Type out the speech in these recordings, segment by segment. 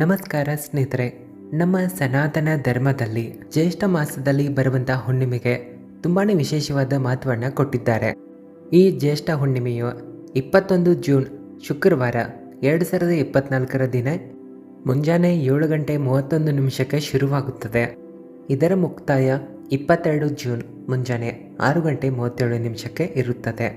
ನಮಸ್ಕಾರ ಸ್ನೇಹಿತರೆ, ನಮ್ಮ ಸನಾತನ ಧರ್ಮದಲ್ಲಿ ಜ್ಯೇಷ್ಠ ಮಾಸದಲ್ಲಿ ಬರುವಂತಹ ಹುಣ್ಣಿಮೆಗೆ ತುಂಬಾನೇ ವಿಶೇಷವಾದ ಮಹತ್ವವನ್ನು ಕೊಟ್ಟಿದ್ದಾರೆ. ಈ ಜ್ಯೇಷ್ಠ ಹುಣ್ಣಿಮೆಯು ಇಪ್ಪತ್ತೊಂದು ಜೂನ್ ಶುಕ್ರವಾರ ಎರಡು ಸಾವಿರದ ಇಪ್ಪತ್ನಾಲ್ಕರ ದಿನ ಮುಂಜಾನೆ ಏಳು ಗಂಟೆ ಮೂವತ್ತೊಂದು ನಿಮಿಷಕ್ಕೆ ಶುರುವಾಗುತ್ತದೆ. ಇದರ ಮುಕ್ತಾಯ ಇಪ್ಪತ್ತೆರಡು ಜೂನ್ ಮುಂಜಾನೆ ಆರು ಗಂಟೆ ಮೂವತ್ತೇಳು ನಿಮಿಷಕ್ಕೆ ಇರುತ್ತದೆ.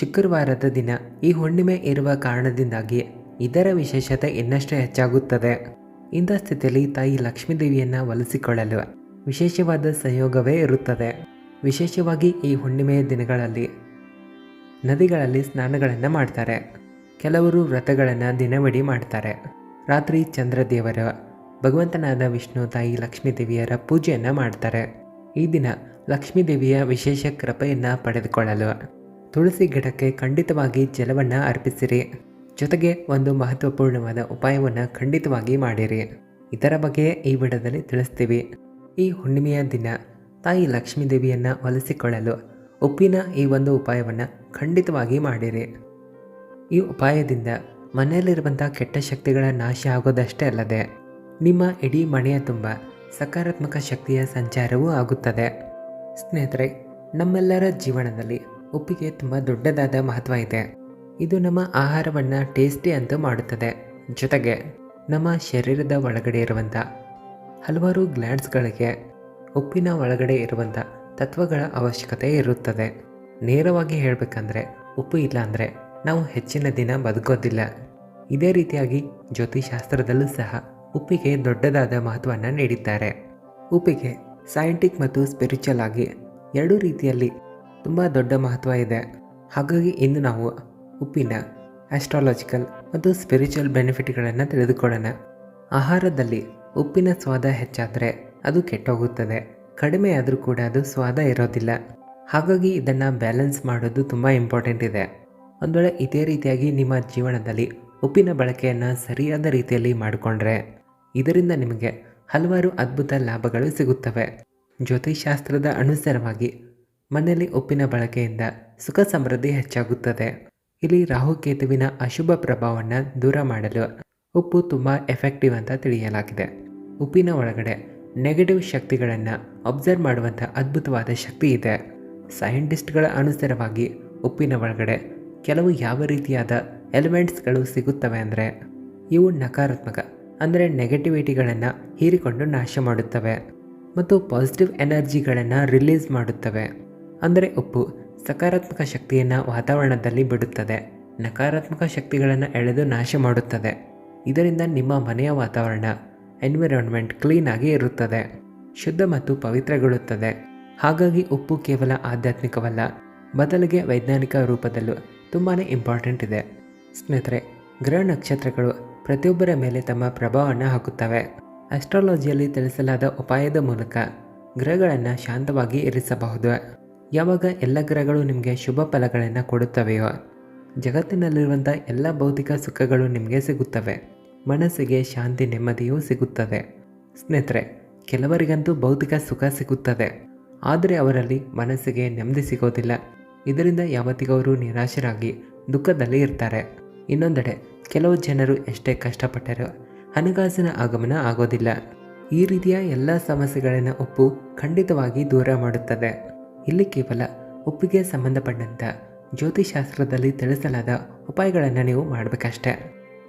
ಶುಕ್ರವಾರದ ದಿನ ಈ ಹುಣ್ಣಿಮೆ ಇರುವ ಕಾರಣದಿಂದಾಗಿ ಇದರ ವಿಶೇಷತೆ ಇನ್ನಷ್ಟು ಹೆಚ್ಚಾಗುತ್ತದೆ. ಇಂಥ ಸ್ಥಿತಿಯಲ್ಲಿ ತಾಯಿ ಲಕ್ಷ್ಮೀದೇವಿಯನ್ನು ಒಲಿಸಿಕೊಳ್ಳಲು ವಿಶೇಷವಾದ ಸಂಯೋಗವೇ ಇರುತ್ತದೆ. ವಿಶೇಷವಾಗಿ ಈ ಹುಣ್ಣಿಮೆಯ ದಿನಗಳಲ್ಲಿ ನದಿಗಳಲ್ಲಿ ಸ್ನಾನಗಳನ್ನು ಮಾಡ್ತಾರೆ. ಕೆಲವರು ವ್ರತಗಳನ್ನು ದಿನವಿಡಿ ಮಾಡ್ತಾರೆ. ರಾತ್ರಿ ಚಂದ್ರದೇವರ, ಭಗವಂತನಾದ ವಿಷ್ಣು ತಾಯಿ ಲಕ್ಷ್ಮೀದೇವಿಯರ ಪೂಜೆಯನ್ನು ಮಾಡ್ತಾರೆ. ಈ ದಿನ ಲಕ್ಷ್ಮೀದೇವಿಯ ವಿಶೇಷ ಕೃಪೆಯನ್ನು ಪಡೆದುಕೊಳ್ಳಲು ತುಳಸಿ ಗಿಡಕ್ಕೆ ಖಂಡಿತವಾಗಿ ಜಲವನ್ನು ಅರ್ಪಿಸಿರಿ. ಜೊತೆಗೆ ಒಂದು ಮಹತ್ವಪೂರ್ಣವಾದ ಉಪಾಯವನ್ನು ಖಂಡಿತವಾಗಿ ಮಾಡಿರಿ. ಇದರ ಬಗ್ಗೆ ಈ ವಿಡದಲ್ಲಿ ತಿಳಿಸ್ತೀವಿ. ಈ ಹುಣ್ಣಿಮೆಯ ದಿನ ತಾಯಿ ಲಕ್ಷ್ಮೀದೇವಿಯನ್ನು ಒಲಿಸಿಕೊಳ್ಳಲು ಉಪ್ಪಿನ ಈ ಒಂದು ಉಪಾಯವನ್ನು ಖಂಡಿತವಾಗಿ ಮಾಡಿರಿ. ಈ ಉಪಾಯದಿಂದ ಮನೆಯಲ್ಲಿರುವಂಥ ಕೆಟ್ಟ ಶಕ್ತಿಗಳ ನಾಶ ಆಗೋದಷ್ಟೇ ಅಲ್ಲದೆ ನಿಮ್ಮ ಇಡೀ ಮನೆಯ ತುಂಬ ಸಕಾರಾತ್ಮಕ ಶಕ್ತಿಯ ಸಂಚಾರವೂ ಆಗುತ್ತದೆ. ಸ್ನೇಹಿತರೆ, ನಮ್ಮೆಲ್ಲರ ಜೀವನದಲ್ಲಿ ಉಪ್ಪಿಗೆ ತುಂಬ ದೊಡ್ಡದಾದ ಮಹತ್ವ ಇದೆ. ಇದು ನಮ್ಮ ಆಹಾರವನ್ನು ಟೇಸ್ಟಿ ಅಂತ ಮಾಡುತ್ತದೆ. ಜೊತೆಗೆ ನಮ್ಮ ಶರೀರದ ಒಳಗಡೆ ಇರುವಂಥ ಹಲವಾರು ಗ್ಲ್ಯಾಂಡ್ಸ್ಗಳಿಗೆ ಉಪ್ಪಿನ ಒಳಗಡೆ ಇರುವಂಥ ತತ್ವಗಳ ಅವಶ್ಯಕತೆ ಇರುತ್ತದೆ. ನೇರವಾಗಿ ಹೇಳಬೇಕಂದ್ರೆ ಉಪ್ಪು ಇಲ್ಲ ಅಂದರೆ ನಾವು ಹೆಚ್ಚಿನ ದಿನ ಬದುಕೋದಿಲ್ಲ. ಇದೇ ರೀತಿಯಾಗಿ ಜ್ಯೋತಿಷಾಸ್ತ್ರದಲ್ಲೂ ಸಹ ಉಪ್ಪಿಗೆ ದೊಡ್ಡದಾದ ಮಹತ್ವವನ್ನು ನೀಡಿದ್ದಾರೆ. ಉಪ್ಪಿಗೆ ಸೈಂಟಿಕ್ ಮತ್ತು ಸ್ಪಿರಿಚುವಲ್ ಆಗಿ ಎರಡೂ ರೀತಿಯಲ್ಲಿ ತುಂಬ ದೊಡ್ಡ ಮಹತ್ವ ಇದೆ. ಹಾಗಾಗಿ ಇಂದು ನಾವು ಉಪ್ಪಿನ ಆಸ್ಟ್ರಾಲಜಿಕಲ್ ಮತ್ತು ಸ್ಪಿರಿಚುವಲ್ ಬೆನಿಫಿಟ್ಗಳನ್ನು ತಿಳಿದುಕೊಳ್ಳೋಣ. ಆಹಾರದಲ್ಲಿ ಉಪ್ಪಿನ ಸ್ವಾದ ಹೆಚ್ಚಾದರೆ ಅದು ಕೆಟ್ಟೋಗುತ್ತದೆ. ಕಡಿಮೆ ಆದರೂ ಕೂಡ ಅದು ಸ್ವಾದ ಇರೋದಿಲ್ಲ. ಹಾಗಾಗಿ ಇದನ್ನು ಬ್ಯಾಲೆನ್ಸ್ ಮಾಡೋದು ತುಂಬ ಇಂಪಾರ್ಟೆಂಟ್ ಇದೆ. ಒಂದು ವೇಳೆ ಇದೇ ರೀತಿಯಾಗಿ ನಿಮ್ಮ ಜೀವನದಲ್ಲಿ ಉಪ್ಪಿನ ಬಳಕೆಯನ್ನು ಸರಿಯಾದ ರೀತಿಯಲ್ಲಿ ಮಾಡಿಕೊಂಡ್ರೆ ಇದರಿಂದ ನಿಮಗೆ ಹಲವಾರು ಅದ್ಭುತ ಲಾಭಗಳು ಸಿಗುತ್ತವೆ. ಜ್ಯೋತಿಷಾಸ್ತ್ರದ ಅನುಸಾರವಾಗಿ ಮನೆಯಲ್ಲಿ ಉಪ್ಪಿನ ಬಳಕೆಯಿಂದ ಸುಖ ಸಮೃದ್ಧಿ ಹೆಚ್ಚಾಗುತ್ತದೆ. ಇಲ್ಲಿ ರಾಹುಕೇತುವಿನ ಅಶುಭ ಪ್ರಭಾವವನ್ನು ದೂರ ಮಾಡಲು ಉಪ್ಪು ತುಂಬ ಎಫೆಕ್ಟಿವ್ ಅಂತ ತಿಳಿಯಲಾಗಿದೆ. ಉಪ್ಪಿನ ಒಳಗಡೆ ನೆಗೆಟಿವ್ ಶಕ್ತಿಗಳನ್ನು ಅಬ್ಸರ್ವ್ ಮಾಡುವಂಥ ಅದ್ಭುತವಾದ ಶಕ್ತಿ ಇದೆ. ಸೈಂಟಿಸ್ಟ್ಗಳ ಅನುಸಾರವಾಗಿ ಉಪ್ಪಿನ ಒಳಗಡೆ ಕೆಲವು ಯಾವ ರೀತಿಯಾದ ಎಲಿಮೆಂಟ್ಸ್ಗಳು ಸಿಗುತ್ತವೆ ಅಂದರೆ ಇವು ನಕಾರಾತ್ಮಕ ಅಂದರೆ ನೆಗೆಟಿವಿಟಿಗಳನ್ನು ಹೀರಿಕೊಂಡು ನಾಶ ಮಾಡುತ್ತವೆ. ಮತ್ತು ಪಾಸಿಟಿವ್ ಎನರ್ಜಿಗಳನ್ನು ರಿಲೀಸ್ ಮಾಡುತ್ತವೆ. ಅಂದರೆ ಉಪ್ಪು ಸಕಾರಾತ್ಮಕ ಶಕ್ತಿಯನ್ನು ವಾತಾವರಣದಲ್ಲಿ ಬಿಡುತ್ತದೆ. ನಕಾರಾತ್ಮಕ ಶಕ್ತಿಗಳನ್ನು ಎಳೆದು ನಾಶ ಮಾಡುತ್ತದೆ. ಇದರಿಂದ ನಿಮ್ಮ ಮನೆಯ ವಾತಾವರಣ ಎನ್ವಿರಾನ್ಮೆಂಟ್ ಕ್ಲೀನ್ ಆಗಿ ಇರುತ್ತದೆ. ಶುದ್ಧ ಮತ್ತು ಪವಿತ್ರಗೊಳ್ಳುತ್ತದೆ. ಹಾಗಾಗಿ ಉಪ್ಪು ಕೇವಲ ಆಧ್ಯಾತ್ಮಿಕವಲ್ಲ, ಬದಲಿಗೆ ವೈಜ್ಞಾನಿಕ ರೂಪದಲ್ಲೂ ತುಂಬಾ ಇಂಪಾರ್ಟೆಂಟ್ ಇದೆ. ಸ್ನೇಹಿತರೆ, ಗ್ರಹ ನಕ್ಷತ್ರಗಳು ಪ್ರತಿಯೊಬ್ಬರ ಮೇಲೆ ತಮ್ಮ ಪ್ರಭಾವವನ್ನು ಹಾಕುತ್ತವೆ. ಅಸ್ಟ್ರಾಲಜಿಯಲ್ಲಿ ತಿಳಿಸಲಾದ ಉಪಾಯದ ಮೂಲಕ ಗ್ರಹಗಳನ್ನು ಶಾಂತವಾಗಿ ಇರಿಸಬಹುದು. ಯಾವಾಗ ಎಲ್ಲ ಗ್ರಹಗಳು ನಿಮಗೆ ಶುಭ ಫಲಗಳನ್ನು ಕೊಡುತ್ತವೆಯೋ ಜಗತ್ತಿನಲ್ಲಿರುವಂಥ ಎಲ್ಲ ಭೌತಿಕ ಸುಖಗಳು ನಿಮಗೆ ಸಿಗುತ್ತವೆ. ಮನಸ್ಸಿಗೆ ಶಾಂತಿ, ನೆಮ್ಮದಿಯೂ ಸಿಗುತ್ತದೆ. ಸ್ನೇಹಿತರೆ, ಕೆಲವರಿಗಂತೂ ಭೌತಿಕ ಸುಖ ಸಿಗುತ್ತದೆ. ಆದರೆ ಅವರಲ್ಲಿ ಮನಸ್ಸಿಗೆ ನೆಮ್ಮದಿ ಸಿಗೋದಿಲ್ಲ. ಇದರಿಂದ ಯಾವತ್ತಿಗವರು ನಿರಾಶರಾಗಿ ದುಃಖದಲ್ಲಿ ಇರ್ತಾರೆ. ಇನ್ನೊಂದೆಡೆ, ಕೆಲವು ಜನರು ಎಷ್ಟೇ ಕಷ್ಟಪಟ್ಟರೂ ಹಣಕಾಸಿನ ಆಗಮನ ಆಗೋದಿಲ್ಲ. ಈ ರೀತಿಯ ಎಲ್ಲ ಸಮಸ್ಯೆಗಳನ್ನು ಒಪ್ಪು ಖಂಡಿತವಾಗಿ ದೂರ ಮಾಡುತ್ತದೆ. ಇಲ್ಲಿ ಕೇವಲ ಒಪ್ಪಿಗೆ ಸಂಬಂಧಪಟ್ಟಂಥ ಜ್ಯೋತಿಷಾಸ್ತ್ರದಲ್ಲಿ ತಿಳಿಸಲಾದ ಉಪಾಯಗಳನ್ನು ನೀವು ಮಾಡಬೇಕಷ್ಟೆ.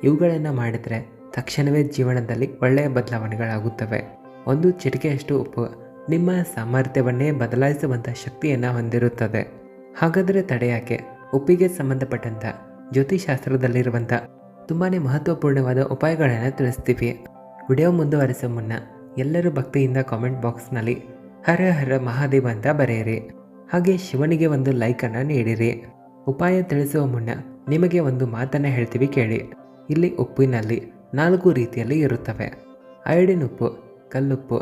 ಇವುಗಳನ್ನು ಮಾಡಿದರೆ ತಕ್ಷಣವೇ ಜೀವನದಲ್ಲಿ ಒಳ್ಳೆಯ ಬದಲಾವಣೆಗಳಾಗುತ್ತವೆ. ಒಂದು ಚಿಟಿಕೆಯಷ್ಟು ಉಪ್ಪು ನಿಮ್ಮ ಸಾಮರ್ಥ್ಯವನ್ನೇ ಬದಲಾಯಿಸುವಂಥ ಶಕ್ತಿಯನ್ನು ಹೊಂದಿರುತ್ತದೆ. ಹಾಗಾದರೆ ತಡೆಯಾಕೆ ಉಪ್ಪಿಗೆ ಸಂಬಂಧಪಟ್ಟಂಥ ಜ್ಯೋತಿಷಾಸ್ತ್ರದಲ್ಲಿರುವಂಥ ತುಂಬಾ ಮಹತ್ವಪೂರ್ಣವಾದ ಉಪಾಯಗಳನ್ನು ತಿಳಿಸ್ತೀವಿ. ವಿಡಿಯೋ ಮುಂದುವರಿಸೋ ಮುನ್ನ ಎಲ್ಲರೂ ಭಕ್ತಿಯಿಂದ ಕಾಮೆಂಟ್ ಬಾಕ್ಸ್ನಲ್ಲಿ ಹರ ಹರ ಮಹಾದೇವ ಅಂತ ಬರೆಯಿರಿ. ಹಾಗೆ ಶಿವನಿಗೆ ಒಂದು ಲೈಕನ್ನು ನೀಡಿರಿ. ಉಪಾಯ ತಿಳಿಸುವ ಮುನ್ನ ನಿಮಗೆ ಒಂದು ಮಾತನ್ನು ಹೇಳ್ತೀವಿ ಕೇಳಿ. ಇಲ್ಲಿ ಉಪ್ಪಿನಲ್ಲಿ ನಾಲ್ಕು ರೀತಿಯಲ್ಲಿ ಇರುತ್ತವೆ. ಐಡಿನ್ ಉಪ್ಪು ಕಲ್ಲುಪ್ಪು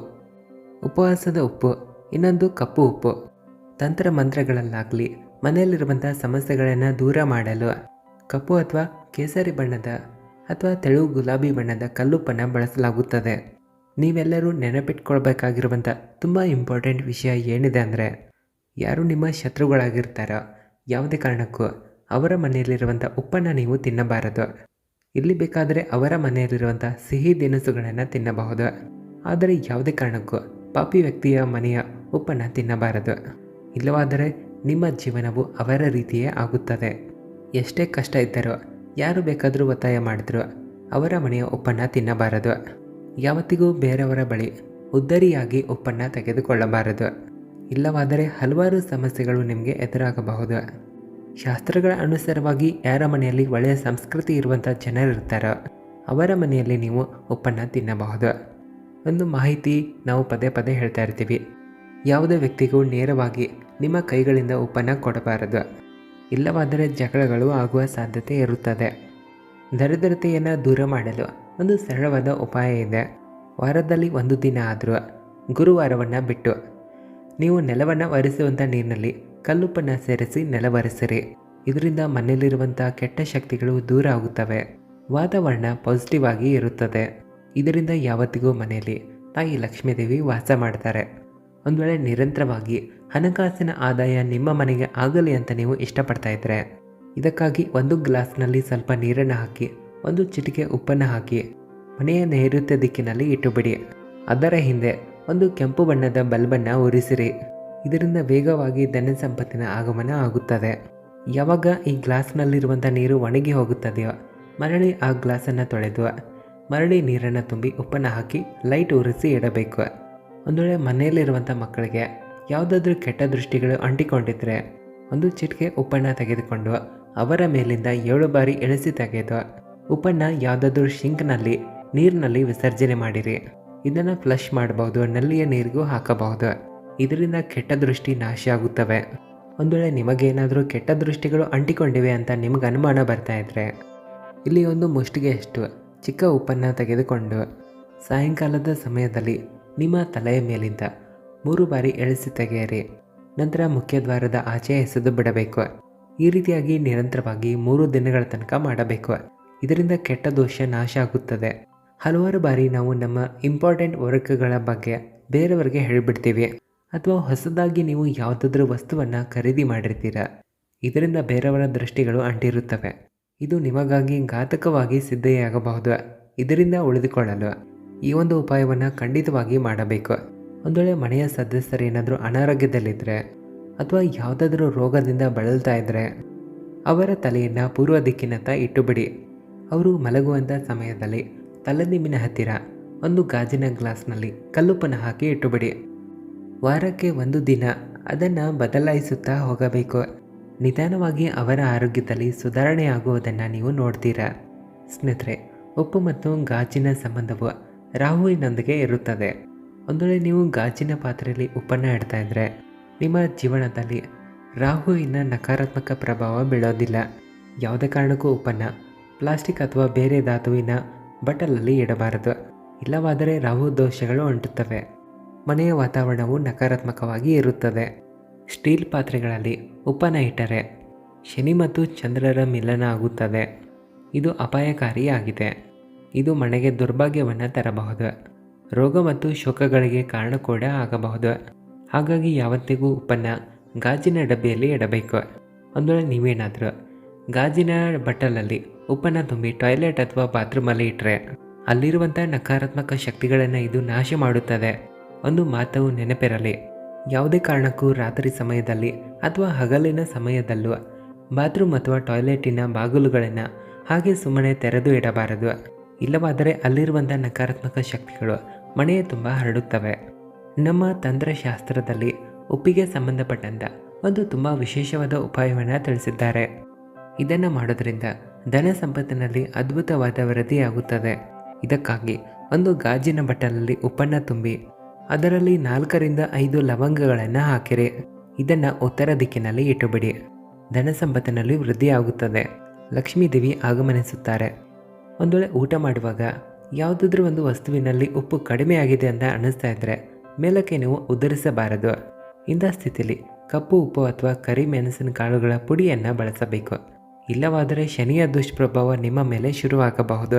ಉಪವಾಸದ ಉಪ್ಪು, ಇನ್ನೊಂದು ಕಪ್ಪು ಉಪ್ಪು. ತಂತ್ರ ಮಂತ್ರಗಳಲ್ಲಾಗಲಿ ಮನೆಯಲ್ಲಿರುವಂಥ ಸಮಸ್ಯೆಗಳನ್ನು ದೂರ ಮಾಡಲು ಕಪ್ಪು ಅಥವಾ ಕೇಸರಿ ಬಣ್ಣದ ಅಥವಾ ತೆಳು ಗುಲಾಬಿ ಬಣ್ಣದ ಕಲ್ಲುಪ್ಪನ್ನು ಬಳಸಲಾಗುತ್ತದೆ. ನೀವೆಲ್ಲರೂ ನೆನಪಿಟ್ಕೊಳ್ಬೇಕಾಗಿರುವಂಥ ತುಂಬ ಇಂಪಾರ್ಟೆಂಟ್ ವಿಷಯ ಏನಿದೆ ಅಂದರೆ, ಯಾರು ನಿಮ್ಮ ಶತ್ರುಗಳಾಗಿರ್ತಾರೋ, ಯಾವುದೇ ಕಾರಣಕ್ಕೂ ಅವರ ಮನೆಯಲ್ಲಿರುವಂಥ ಉಪ್ಪನ್ನು ನೀವು ತಿನ್ನಬಾರದು. ಇಲ್ಲಿ ಬೇಕಾದರೆ ಅವರ ಮನೆಯಲ್ಲಿರುವಂಥ ಸಿಹಿ ದಿನಸುಗಳನ್ನು ತಿನ್ನಬಹುದು. ಆದರೆ ಯಾವುದೇ ಕಾರಣಕ್ಕೂ ಪಾಪಿ ವ್ಯಕ್ತಿಯ ಮನೆಯ ಉಪ್ಪನ್ನು ತಿನ್ನಬಾರದು. ಇಲ್ಲವಾದರೆ ನಿಮ್ಮ ಜೀವನವು ಅವರ ರೀತಿಯೇ ಆಗುತ್ತದೆ. ಎಷ್ಟೇ ಕಷ್ಟ ಇದ್ದರೂ, ಯಾರು ಬೇಕಾದರೂ ಒತ್ತಾಯ ಮಾಡಿದ್ರು ಅವರ ಮನೆಯ ಉಪ್ಪನ್ನು ತಿನ್ನಬಾರದು. ಯಾವತ್ತಿಗೂ ಬೇರೆಯವರ ಬಳಿ ಉದ್ದರಿಯಾಗಿ ಉಪ್ಪನ್ನ ತೆಗೆದುಕೊಳ್ಳಬಾರದು. ಇಲ್ಲವಾದರೆ ಹಲವಾರು ಸಮಸ್ಯೆಗಳು ನಿಮಗೆ ಎದುರಾಗಬಹುದು. ಶಾಸ್ತ್ರಗಳ ಅನುಸಾರವಾಗಿ ಯಾರ ಮನೆಯಲ್ಲಿ ಒಳ್ಳೆಯ ಸಂಸ್ಕೃತಿ ಇರುವಂಥ ಜನರಿರ್ತಾರೋ ಅವರ ಮನೆಯಲ್ಲಿ ನೀವು ಉಪ್ಪನ್ನು ತಿನ್ನಬಹುದು. ಒಂದು ಮಾಹಿತಿ ನಾವು ಪದೇ ಪದೇ ಹೇಳ್ತಾ ಇರ್ತೀವಿ. ಯಾವುದೇ ವ್ಯಕ್ತಿಗೂ ನೇರವಾಗಿ ನಿಮ್ಮ ಕೈಗಳಿಂದ ಉಪ್ಪನ್ನು ಕೊಡಬಾರದು. ಇಲ್ಲವಾದರೆ ಜಗಳಗಳು ಆಗುವ ಸಾಧ್ಯತೆ ಇರುತ್ತದೆ. ದರಿದ್ರತೆಯನ್ನು ದೂರ ಮಾಡಲು ಒಂದು ಸರಳವಾದ ಉಪಾಯ ಇದೆ. ವಾರದಲ್ಲಿ ಒಂದು ದಿನ ಆದರೂ ಗುರುವಾರವನ್ನು ಬಿಟ್ಟು ನೀವು ನೆಲವನ್ನು ಒರೆಸುವಂಥ ನೀರಿನಲ್ಲಿ ಕಲ್ಲುಪ್ಪನ್ನು ಸೇರಿಸಿ ನೆಲ ಒರೆಸಿರಿ ಇದರಿಂದ ಮನೆಯಲ್ಲಿರುವಂಥ ಕೆಟ್ಟ ಶಕ್ತಿಗಳು ದೂರ ಆಗುತ್ತವೆ. ವಾತಾವರಣ ಪಾಸಿಟಿವ್ ಆಗಿ ಇರುತ್ತದೆ. ಇದರಿಂದ ಯಾವತ್ತಿಗೂ ಮನೆಯಲ್ಲಿ ತಾಯಿ ಲಕ್ಷ್ಮೀದೇವಿ ವಾಸ ಮಾಡ್ತಾರೆ. ಒಂದು ವೇಳೆ ನಿರಂತರವಾಗಿ ಹಣಕಾಸಿನ ಆದಾಯ ನಿಮ್ಮ ಮನೆಗೆ ಆಗಲಿ ಅಂತ ನೀವು ಇಷ್ಟಪಡ್ತಾ ಇದ್ದರೆ ಇದಕ್ಕಾಗಿ ಒಂದು ಗ್ಲಾಸ್ನಲ್ಲಿ ಸ್ವಲ್ಪ ನೀರನ್ನು ಹಾಕಿ ಒಂದು ಚಿಟಿಕೆ ಉಪ್ಪನ್ನು ಹಾಕಿ ಮನೆಯ ನೈಋತ್ಯ ದಿಕ್ಕಿನಲ್ಲಿ ಇಟ್ಟುಬಿಡಿ. ಅದರ ಹಿಂದೆ ಒಂದು ಕೆಂಪು ಬಣ್ಣದ ಬಲ್ಬನ್ನು ಉರಿಸಿರಿ. ಇದರಿಂದ ವೇಗವಾಗಿ ಧನ ಸಂಪತ್ತಿನ ಆಗಮನ ಆಗುತ್ತದೆ. ಯಾವಾಗ ಈ ಗ್ಲಾಸ್ನಲ್ಲಿರುವಂಥ ನೀರು ಒಣಗಿ ಹೋಗುತ್ತದೆಯೋ ಮರಳಿ ಆ ಗ್ಲಾಸನ್ನು ತೊಳೆದು ಮರಳಿ ನೀರನ್ನು ತುಂಬಿ ಉಪ್ಪನ್ನು ಹಾಕಿ ಲೈಟ್ ಉರಿಸಿ ಇಡಬೇಕು. ಒಂದು ವೇಳೆ ಮನೆಯಲ್ಲಿರುವಂಥ ಮಕ್ಕಳಿಗೆ ಯಾವುದಾದ್ರೂ ಕೆಟ್ಟ ದೃಷ್ಟಿಗಳು ಅಂಟಿಕೊಂಡಿದ್ದರೆ ಒಂದು ಚಿಟಿಕೆ ಉಪ್ಪನ್ನು ತೆಗೆದುಕೊಂಡು ಅವರ ಮೇಲಿಂದ ಏಳು ಬಾರಿ ಎಳೆಸಿ ತೆಗೆದು ಉಪ್ಪನ್ನು ಯಾವುದಾದ್ರೂ ಶಿಂಕ್ನಲ್ಲಿ, ನೀರಿನಲ್ಲಿ ವಿಸರ್ಜನೆ ಮಾಡಿರಿ. ಇದನ್ನು ಫ್ಲಶ್ ಮಾಡಬಹುದು ನಲ್ಲಿಯ ನೀರಿಗೂ ಹಾಕಬಹುದು ಇದರಿಂದ ಕೆಟ್ಟ ದೃಷ್ಟಿ ನಾಶ ಆಗುತ್ತವೆ. ಒಂದು ವೇಳೆ ನಿಮಗೇನಾದರೂ ಕೆಟ್ಟ ದೃಷ್ಟಿಗಳು ಅಂಟಿಕೊಂಡಿವೆ ಅಂತ ನಿಮಗೆ ಅನುಮಾನ ಬರ್ತಾ ಇದ್ರೆ, ಇಲ್ಲಿ ಒಂದು ಮುಷ್ಟಿಗೆಯಷ್ಟು ಚಿಕ್ಕ ಉಪ್ಪನ್ನು ತೆಗೆದುಕೊಂಡು, ಸಾಯಂಕಾಲದ ಸಮಯದಲ್ಲಿ ನಿಮ್ಮ ತಲೆಯ ಮೇಲಿಂದ ಮೂರು ಬಾರಿ ಎಳೆಸಿ ತೆಗೆಯಿರಿ. ನಂತರ ಮುಖ್ಯದ್ವಾರದ ಆಚೆ ಎಸೆದು ಬಿಡಬೇಕು. ಈ ರೀತಿಯಾಗಿ ನಿರಂತರವಾಗಿ ಮೂರು ದಿನಗಳ ತನಕ ಮಾಡಬೇಕು. ಇದರಿಂದ ಕೆಟ್ಟ ದೋಷ ನಾಶ ಆಗುತ್ತದೆ. ಹಲವಾರು ಬಾರಿ ನಾವು ನಮ್ಮ ಇಂಪಾರ್ಟೆಂಟ್ ವರ್ಕ್ಗಳ ಬಗ್ಗೆ ಬೇರೆಯವರಿಗೆ ಹೇಳಿಬಿಡ್ತೀವಿ. ಅಥವಾ ಹೊಸದಾಗಿ ನೀವು ಯಾವುದಾದ್ರೂ ವಸ್ತುವನ್ನು ಖರೀದಿ ಮಾಡಿರ್ತೀರ? ಇದರಿಂದ ಬೇರೆಯವರ ದೃಷ್ಟಿಗಳು ಅಂಟಿರುತ್ತವೆ. ಇದು ನಿಮಗಾಗಿ ಘಾತಕವಾಗಿ ಸಿದ್ಧೆಯಾಗಬಹುದು. ಇದರಿಂದ ಉಳಿದುಕೊಳ್ಳಲು ಈ ಒಂದು ಉಪಾಯವನ್ನು ಖಂಡಿತವಾಗಿ ಮಾಡಬೇಕು. ಒಂದು ವೇಳೆ ಮನೆಯ ಸದಸ್ಯರು ಏನಾದರೂ ಅನಾರೋಗ್ಯದಲ್ಲಿದ್ದರೆ ಅಥವಾ ಯಾವುದಾದ್ರೂ ರೋಗದಿಂದ ಬಳಲ್ತಾ ಇದ್ದರೆ ಅವರ ತಲೆಯನ್ನು ಪೂರ್ವ ದಿಕ್ಕಿನತ್ತ ಇಟ್ಟುಬಿಡಿ. ಅವರು ಮಲಗುವಂಥ ಸಮಯದಲ್ಲಿ ತಲೆದಿಂಬಿನ ಹತ್ತಿರ ಒಂದು ಗಾಜಿನ ಗ್ಲಾಸ್ನಲ್ಲಿ ಕಲ್ಲುಪ್ಪನ್ನು ಹಾಕಿ ಇಟ್ಟುಬಿಡಿ. ವಾರಕ್ಕೆ ಒಂದು ದಿನ ಅದನ್ನು ಬದಲಾಯಿಸುತ್ತಾ ಹೋಗಬೇಕು. ನಿಧಾನವಾಗಿ ಅವರ ಆರೋಗ್ಯದಲ್ಲಿ ಸುಧಾರಣೆ ಆಗುವುದನ್ನು ನೀವು ನೋಡ್ತೀರಾ? ಸ್ನೇಹಿತರೆ, ಉಪ್ಪು ಮತ್ತು ಗಾಜಿನ ಸಂಬಂಧವು ರಾಹುವಿನೊಂದಿಗೆ ಇರುತ್ತದೆ. ಒಂದು ವೇಳೆ ನೀವು ಗಾಜಿನ ಪಾತ್ರೆಯಲ್ಲಿ ಉಪ್ಪನ್ನು ಇಡ್ತಾ ಇದ್ದರೆ ನಿಮ್ಮ ಜೀವನದಲ್ಲಿ ರಾಹುವಿನ ನಕಾರಾತ್ಮಕ ಪ್ರಭಾವ ಬೀಳೋದಿಲ್ಲ. ಯಾವುದೇ ಕಾರಣಕ್ಕೂ ಉಪ್ಪನ್ನು ಪ್ಲಾಸ್ಟಿಕ್ ಅಥವಾ ಬೇರೆ ಧಾತುವಿನ ಬಟಲಲ್ಲಿ ಇಡಬಾರದು. ಇಲ್ಲವಾದರೆ ರಾಹು ದೋಷಗಳು ಅಂಟುತ್ತವೆ. ಮನೆಯ ವಾತಾವರಣವು ನಕಾರಾತ್ಮಕವಾಗಿ ಇರುತ್ತದೆ. ಸ್ಟೀಲ್ ಪಾತ್ರೆಗಳಲ್ಲಿ ಉಪ್ಪನ ಇಟ್ಟರೆ ಶನಿ ಮತ್ತು ಚಂದ್ರರ ಮಿಲನ ಆಗುತ್ತದೆ. ಇದು ಅಪಾಯಕಾರಿಯಾಗಿದೆ. ಇದು ಮನೆಗೆ ದುರ್ಭಾಗ್ಯವನ್ನು ತರಬಹುದು. ರೋಗ ಮತ್ತು ಶೋಕಗಳಿಗೆ ಕಾರಣ ಕೂಡ ಆಗಬಹುದು. ಹಾಗಾಗಿ ಯಾವತ್ತಿಗೂ ಉಪ್ಪನ್ನು ಗಾಜಿನ ಡಬ್ಬಿಯಲ್ಲಿ ಇಡಬೇಕು. ಅಂದರೆ ನೀವೇನಾದರೂ ಗಾಜಿನ ಬಟ್ಟಲಲ್ಲಿ ಉಪ್ಪನ್ನು ತುಂಬಿ ಟಾಯ್ಲೆಟ್ ಅಥವಾ ಬಾತ್ರೂಮಲ್ಲಿ ಇಟ್ಟರೆ ಅಲ್ಲಿರುವಂಥ ನಕಾರಾತ್ಮಕ ಶಕ್ತಿಗಳನ್ನು ಇದು ನಾಶ ಮಾಡುತ್ತದೆ. ಒಂದು ಮಾತು ನೆನಪಿರಲಿ, ಯಾವುದೇ ಕಾರಣಕ್ಕೂ ರಾತ್ರಿ ಸಮಯದಲ್ಲಿ ಅಥವಾ ಹಗಲಿನ ಸಮಯದಲ್ಲೂ ಬಾತ್ರೂಮ್ ಅಥವಾ ಟಾಯ್ಲೆಟಿನ ಬಾಗಿಲುಗಳನ್ನು ಹಾಗೆ ಸುಮ್ಮನೆ ತೆರೆದು ಇಡಬಾರದು. ಇಲ್ಲವಾದರೆ ಅಲ್ಲಿರುವಂಥ ನಕಾರಾತ್ಮಕ ಶಕ್ತಿಗಳು ಮನೆಯ ತುಂಬ ಹರಡುತ್ತವೆ. ನಮ್ಮ ತಂತ್ರಶಾಸ್ತ್ರದಲ್ಲಿ ಉಪ್ಪಿಗೆ ಸಂಬಂಧಪಟ್ಟಂಥ ಒಂದು ತುಂಬ ವಿಶೇಷವಾದ ಉಪಾಯವನ್ನು ತಿಳಿಸಿದ್ದಾರೆ. ಇದನ್ನು ಮಾಡೋದ್ರಿಂದ ಧನ ಸಂಪತ್ತಿನಲ್ಲಿ ಅದ್ಭುತವಾದ ವೃದ್ಧಿಯಾಗುತ್ತದೆ ಇದಕ್ಕಾಗಿ ಒಂದು ಗಾಜಿನ ಬಟ್ಟಲಲ್ಲಿ ಉಪ್ಪನ್ನು ತುಂಬಿ, ಅದರಲ್ಲಿ ನಾಲ್ಕರಿಂದ ಐದು ಲವಂಗಗಳನ್ನು ಹಾಕಿರಿ. ಇದನ್ನು ಉತ್ತರ ದಿಕ್ಕಿನಲ್ಲಿ ಇಟ್ಟುಬಿಡಿ. ಧನ ಸಂಪತ್ತಿನಲ್ಲಿ ವೃದ್ಧಿಯಾಗುತ್ತದೆ ಲಕ್ಷ್ಮೀದೇವಿ ಆಗಮನಿಸುತ್ತಾರೆ. ಒಂದು ವೇಳೆ ಊಟ ಮಾಡುವಾಗ ಯಾವುದಾದ್ರೂ ಒಂದು ವಸ್ತುವಿನಲ್ಲಿ ಉಪ್ಪು ಕಡಿಮೆ ಆಗಿದೆ ಅಂತ ಅನ್ನಿಸ್ತಾ ಇದ್ದರೆ ಮೇಲಕ್ಕೆ ನೀವು ಉದುರಿಸಬಾರದು. ಇಂಥ ಸ್ಥಿತಿಯಲ್ಲಿ ಕಪ್ಪು ಉಪ್ಪು ಅಥವಾ ಕರಿ ಮೆಣಸಿನ ಕಾಳುಗಳ ಪುಡಿಯನ್ನು ಬಳಸಬೇಕು. ಇಲ್ಲವಾದರೆ ಶನಿಯ ದುಷ್ಪ್ರಭಾವ ನಿಮ್ಮ ಮೇಲೆ ಶುರುವಾಗಬಹುದು.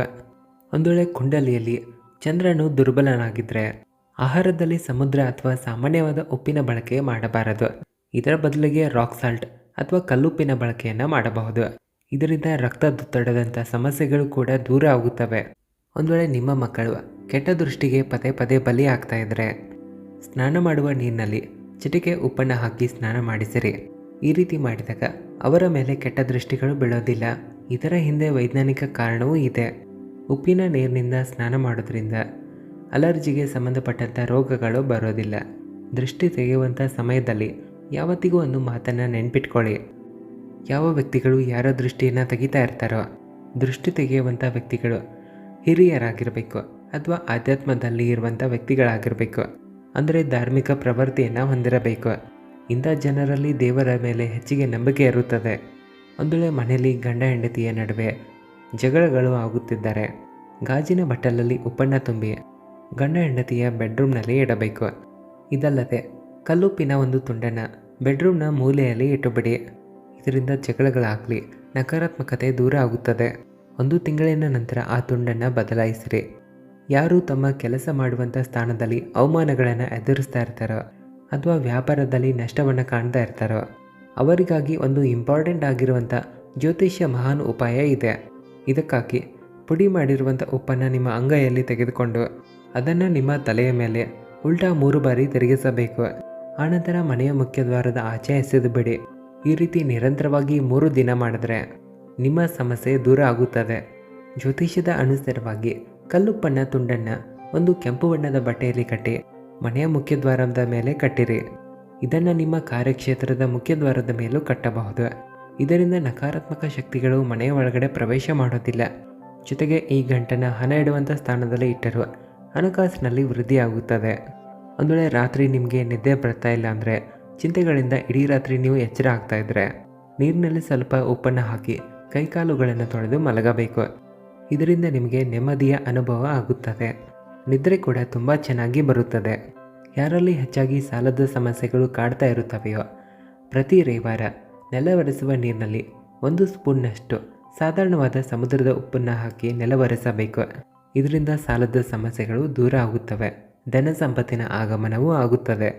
ಒಂದು ವೇಳೆ ಕುಂಡಲಿಯಲ್ಲಿ ಚಂದ್ರನು ದುರ್ಬಲನಾಗಿದ್ದರೆ ಆಹಾರದಲ್ಲಿ ಸಮುದ್ರ ಅಥವಾ ಸಾಮಾನ್ಯವಾದ ಉಪ್ಪಿನ ಬಳಕೆ ಮಾಡಬಾರದು. ಇದರ ಬದಲಿಗೆ ರಾಕ್ ಸಾಲ್ಟ್ ಅಥವಾ ಕಲ್ಲುಪ್ಪಿನ ಬಳಕೆಯನ್ನು ಮಾಡಬಹುದು. ಇದರಿಂದ ರಕ್ತದೊತ್ತಡದಂಥ ಸಮಸ್ಯೆಗಳು ಕೂಡ ದೂರ ಆಗುತ್ತವೆ. ಒಂದು ವೇಳೆ ನಿಮ್ಮ ಮಕ್ಕಳು ಕೆಟ್ಟ ದೃಷ್ಟಿಗೆ ಪದೇ ಪದೇ ಬಲಿ ಆಗ್ತಾ ಇದ್ದರೆ ಸ್ನಾನ ಮಾಡುವ ನೀರಿನಲ್ಲಿ ಚಿಟಿಕೆ ಉಪ್ಪನ್ನು ಹಾಕಿ ಸ್ನಾನ ಮಾಡಿಸಿರಿ. ಈ ರೀತಿ ಮಾಡಿದಾಗ ಅವರ ಮೇಲೆ ಕೆಟ್ಟ ದೃಷ್ಟಿಗಳು ಬೀಳೋದಿಲ್ಲ. ಇದರ ಹಿಂದೆ ವೈಜ್ಞಾನಿಕ ಕಾರಣವೂ ಇದೆ. ಉಪ್ಪಿನ ನೀರಿನಿಂದ ಸ್ನಾನ ಮಾಡೋದ್ರಿಂದ ಅಲರ್ಜಿಗೆ ಸಂಬಂಧಪಟ್ಟಂಥ ರೋಗಗಳು ಬರೋದಿಲ್ಲ. ದೃಷ್ಟಿ ತೆಗೆಯುವಂಥ ಸಮಯದಲ್ಲಿ ಯಾವತ್ತಿಗೂ ಒಂದು ಮಾತನ್ನು ನೆನ್ಪಿಟ್ಕೊಳ್ಳಿ. ಯಾವ ವ್ಯಕ್ತಿಗಳು ಯಾರ ದೃಷ್ಟಿಯನ್ನು ತೆಗಿತಾ ಇರ್ತಾರೋ, ದೃಷ್ಟಿ ತೆಗೆಯುವಂಥ ವ್ಯಕ್ತಿಗಳು ಹಿರಿಯರಾಗಿರಬೇಕು ಅಥವಾ ಆಧ್ಯಾತ್ಮದಲ್ಲಿ ಇರುವಂಥ ವ್ಯಕ್ತಿಗಳಾಗಿರಬೇಕು. ಅಂದರೆ ಧಾರ್ಮಿಕ ಪ್ರವೃತ್ತಿಯನ್ನು ಹೊಂದಿರಬೇಕು. ಇಂಥ ಜನರಲ್ಲಿ ದೇವರ ಮೇಲೆ ಹೆಚ್ಚಿಗೆ ನಂಬಿಕೆ ಇರುತ್ತದೆ. ಒಂದು ವೇಳೆ ಮನೆಯಲ್ಲಿ ಗಂಡ ಹೆಂಡತಿಯ ನಡುವೆ ಜಗಳಗಳು ಆಗುತ್ತಿದ್ದಾರೆ ಗಾಜಿನ ಬಟ್ಟಲಲ್ಲಿ ಉಪ್ಪಣ್ಣ ತುಂಬಿ ಗಂಡ ಹೆಂಡತಿಯ ಬೆಡ್ರೂಮ್ನಲ್ಲಿ ಇಡಬೇಕು. ಇದಲ್ಲದೆ ಕಲ್ಲುಪ್ಪಿನ ಒಂದು ತುಂಡನ್ನು ಬೆಡ್ರೂಮ್ನ ಮೂಲೆಯಲ್ಲಿ ಇಟ್ಟುಬಿಡಿ. ಇದರಿಂದ ಜಗಳಗಳಾಗಲಿ ನಕಾರಾತ್ಮಕತೆ ದೂರ ಆಗುತ್ತದೆ. ಒಂದು ತಿಂಗಳಿನ ನಂತರ ಆ ತುಂಡನ್ನು ಬದಲಾಯಿಸಿರಿ. ಯಾರು ತಮ್ಮ ಕೆಲಸ ಮಾಡುವಂಥ ಸ್ಥಾನದಲ್ಲಿ ಅವಮಾನಗಳನ್ನು ಎದುರಿಸ್ತಾ ಇರ್ತಾರೋ ಅಥವಾ ವ್ಯಾಪಾರದಲ್ಲಿ ನಷ್ಟವನ್ನು ಕಾಣ್ತಾ ಇರ್ತಾರೋ, ಅವರಿಗಾಗಿ ಒಂದು ಇಂಪಾರ್ಟೆಂಟ್ ಆಗಿರುವಂಥ ಜ್ಯೋತಿಷ್ಯ ಮಹಾನ್ ಉಪಾಯ ಇದೆ. ಇದಕ್ಕಾಗಿ ಪುಡಿ ಮಾಡಿರುವಂಥ ಉಪ್ಪನ್ನು ನಿಮ್ಮ ಅಂಗೈಯಲ್ಲಿ ತೆಗೆದುಕೊಂಡು ಅದನ್ನು ನಿಮ್ಮ ತಲೆಯ ಮೇಲೆ ಉಲ್ಟಾ ಮೂರು ಬಾರಿ ತಿರುಗಿಸಬೇಕು. ಆನಂತರ ಮನೆಯ ಮುಖ್ಯ ದ್ವಾರದ ಆಚೆ ಎಸೆದು ಬಿಡಿ. ಈ ರೀತಿ ನಿರಂತರವಾಗಿ ಮೂರು ದಿನ ಮಾಡಿದ್ರೆ ನಿಮ್ಮ ಸಮಸ್ಯೆ ದೂರ ಆಗುತ್ತದೆ. ಜ್ಯೋತಿಷ್ಯದ ಅನುಸಾರವಾಗಿ ಕಲ್ಲುಪ್ಪನ್ನ, ತುಂಡನ್ನು ಒಂದು ಕೆಂಪು ಬಣ್ಣದ ಬಟ್ಟೆಯಲ್ಲಿ ಕಟ್ಟಿ ಮನೆಯ ಮುಖ್ಯದ್ವಾರದ ಮೇಲೆ ಕಟ್ಟಿರಿ. ಇದನ್ನು ನಿಮ್ಮ ಕಾರ್ಯಕ್ಷೇತ್ರದ ಮುಖ್ಯದ್ವಾರದ ಮೇಲೂ ಕಟ್ಟಬಹುದು. ಇದರಿಂದ ನಕಾರಾತ್ಮಕ ಶಕ್ತಿಗಳು ಮನೆಯ ಒಳಗಡೆ ಪ್ರವೇಶ ಮಾಡೋದಿಲ್ಲ ಜೊತೆಗೆ ಈ ಗಂಟನ್ನು ಹಣ ಇಡುವಂಥ ಸ್ಥಾನದಲ್ಲಿ ಇಟ್ಟರು. ಹಣಕಾಸಿನಲ್ಲಿ ವೃದ್ಧಿಯಾಗುತ್ತದೆ. ಒಂದು ವೇಳೆ ರಾತ್ರಿ ನಿಮಗೆ ನಿದ್ದೆ ಬರ್ತಾ ಇಲ್ಲ ಅಂದರೆ ಚಿಂತೆಗಳಿಂದ ಇಡೀ ರಾತ್ರಿ ನೀವು ಎಚ್ಚರ ಆಗ್ತಾ ಇದ್ರೆ ನೀರಿನಲ್ಲಿ ಸ್ವಲ್ಪ ಉಪ್ಪನ್ನು ಹಾಕಿ ಕೈಕಾಲುಗಳನ್ನು ತೊಳೆದು ಮಲಗಬೇಕು. ಇದರಿಂದ ನಿಮಗೆ ನೆಮ್ಮದಿಯ ಅನುಭವ ಆಗುತ್ತದೆ. ನಿದ್ರೆ ಕೂಡ ತುಂಬ ಚೆನ್ನಾಗಿ ಬರುತ್ತದೆ. ಯಾರಲ್ಲಿ ಹೆಚ್ಚಾಗಿ ಸಾಲದ ಸಮಸ್ಯೆಗಳು ಕಾಡ್ತಾ ಇರುತ್ತವೆಯೋ, ಪ್ರತಿ ರವಿವಾರ ನೆಲವರೆಸುವ ನೀರಿನಲ್ಲಿ ಒಂದು ಸ್ಪೂನ್ನಷ್ಟು ಸಾಧಾರಣವಾದ ಸಮುದ್ರದ ಉಪ್ಪನ್ನು ಹಾಕಿ ನೆಲವರೆಸಬೇಕು. ಇದರಿಂದ ಸಾಲದ ಸಮಸ್ಯೆಗಳು ದೂರ ಆಗುತ್ತವೆ. ಧನ ಸಂಪತ್ತಿನ ಆಗಮನವೂ ಆಗುತ್ತದೆ.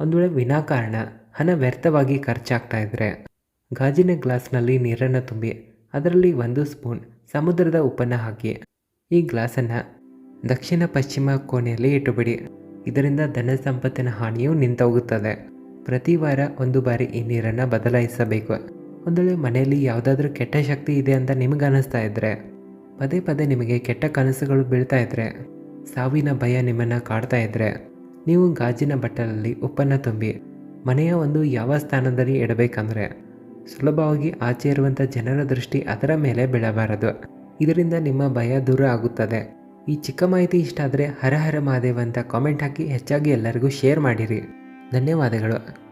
ಒಂದು ವೇಳೆ ವಿನಾಕಾರಣ ಹಣ ವ್ಯರ್ಥವಾಗಿ ಖರ್ಚಾಗ್ತಾ ಇದ್ದರೆ ಗಾಜಿನ ಗ್ಲಾಸ್ನಲ್ಲಿ ನೀರನ್ನು ತುಂಬಿ ಅದರಲ್ಲಿ ಒಂದು ಸ್ಪೂನ್ ಸಮುದ್ರದ ಉಪ್ಪನ್ನು ಹಾಕಿ ಈ ಗ್ಲಾಸನ್ನು ದಕ್ಷಿಣ ಪಶ್ಚಿಮ ಕೋಣೆಯಲ್ಲಿ ಇಟ್ಟುಬಿಡಿ. ಇದರಿಂದ ಧನ ಸಂಪತ್ತಿನ ಹಾನಿಯು ನಿಂತೋಗುತ್ತದೆ. ಪ್ರತಿ ವಾರ ಒಂದು ಬಾರಿ ಈ ನೀರನ್ನು ಬದಲಾಯಿಸಬೇಕು. ಒಂದು ವೇಳೆ ಮನೆಯಲ್ಲಿ ಯಾವುದಾದ್ರೂ ಕೆಟ್ಟ ಶಕ್ತಿ ಇದೆ ಅಂತ ನಿಮಗೆ ಅನ್ನಿಸ್ತಾ ಇದ್ದರೆ ಪದೇ ಪದೇ ನಿಮಗೆ ಕೆಟ್ಟ ಕನಸುಗಳು ಬೀಳ್ತಾ ಇದ್ದರೆ ಸಾವಿನ ಭಯ ನಿಮ್ಮನ್ನು ಕಾಡ್ತಾ ಇದ್ದರೆ ನೀವು ಗಾಜಿನ ಬಟ್ಟಲಲ್ಲಿ ಉಪ್ಪನ್ನು ತುಂಬಿ, ಮನೆಯ ಒಂದು ಯಾವ ಸ್ಥಾನದಲ್ಲಿ ಇಡಬೇಕಂದ್ರೆ, ಸುಲಭವಾಗಿ ಆಚೆ ಇರುವಂಥ ಜನರ ದೃಷ್ಟಿ ಅದರ ಮೇಲೆ ಬೀಳಬಾರದು. ಇದರಿಂದ ನಿಮ್ಮ ಭಯ ದೂರ ಆಗುತ್ತದೆ. ಈ ಚಿಕ್ಕ ಮಾಹಿತಿ ಇಷ್ಟ ಆದರೆ ಹರ ಹರ ಮಹಾದೇವ ಅಂತ ಕಾಮೆಂಟ್ ಹಾಕಿ ಹೆಚ್ಚಾಗಿ ಎಲ್ಲರಿಗೂ ಶೇರ್ ಮಾಡಿರಿ. ಧನ್ಯವಾದಗಳು.